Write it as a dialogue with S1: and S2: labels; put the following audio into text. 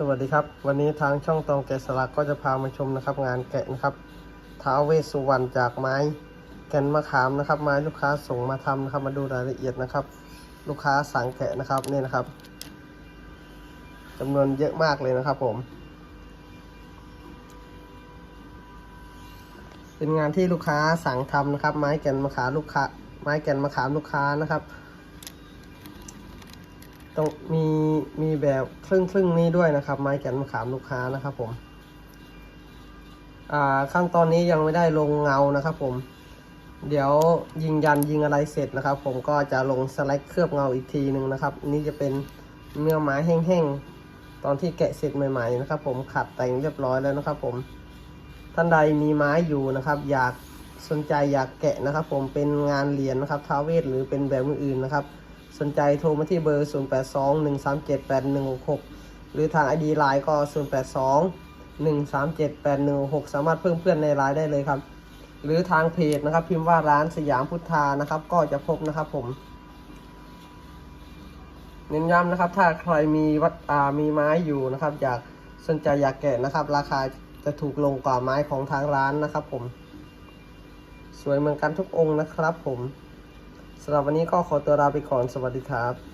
S1: สวัสดีครับ วันนี้ทางช่องตองแกะสลักก็จะพามาชมนะครับ งานแกะนะครับท้าวเวสสุวรรณจากไม้แกนมะขามนะครับ ไม้ลูกค้าส่งมาทำนะครับ มาดูรายละเอียดนะครับ ลูกค้าสั่งแกะนะครับนี่นะครับจำนวนเยอะมากเลยนะครับผม เป็นงานที่ลูกค้าสั่งทำนะครับ ไม้แกนมะขามลูกค้า ไม้แกนมะขามลูกค้านะครับ ต้องมีมีแบบครึ่งครึ่งนี้ด้วยนะครับ ไม้แกนมะขามลูกค้านะครับผม อ่าขั้นตอนนี้ยังไม่ได้ลงเงานะครับผม เดี๋ยวยิงยันยิงอะไรเสร็จนะครับ ผมก็จะลงสไลด์เคลือบเงาอีกทีหนึ่งนะครับ นี่จะเป็นเนื้อไม้แห้งๆ ตอนที่แกะเสร็จใหม่ๆนะครับ ผมขัดแต่งเรียบร้อยแล้วนะครับ ผม ท่านใดมีไม้อยู่นะครับ อยากสนใจอยากแกะนะครับ ผมเป็นงานเหรียญนะครับท้าเวทหรือเป็นแบบอื่นๆนะครับ สนใจโทรมาที่เบอร์ 0821378166 หรือทาง ID ไลน์ก็ 0821378166 สามารถเพิ่มเพื่อนในไลน์ได้เลยครับ หรือทางเพจนะครับ พิมพ์ว่าร้านสยามพุทธานะครับ ก็จะพบนะครับผม เน้นย้ำนะครับ ถ้าใครมีวัดอ่ามีไม้อยู่นะครับ อยากสนใจอยากแกะนะครับ ราคาจะถูกลงกว่าไม้ของทางร้านนะครับผม สวยเหมือนกันทุกองค์นะครับผม สำหรับวันนี้ก็ขอตัวลาไปก่อนสวัสดีครับ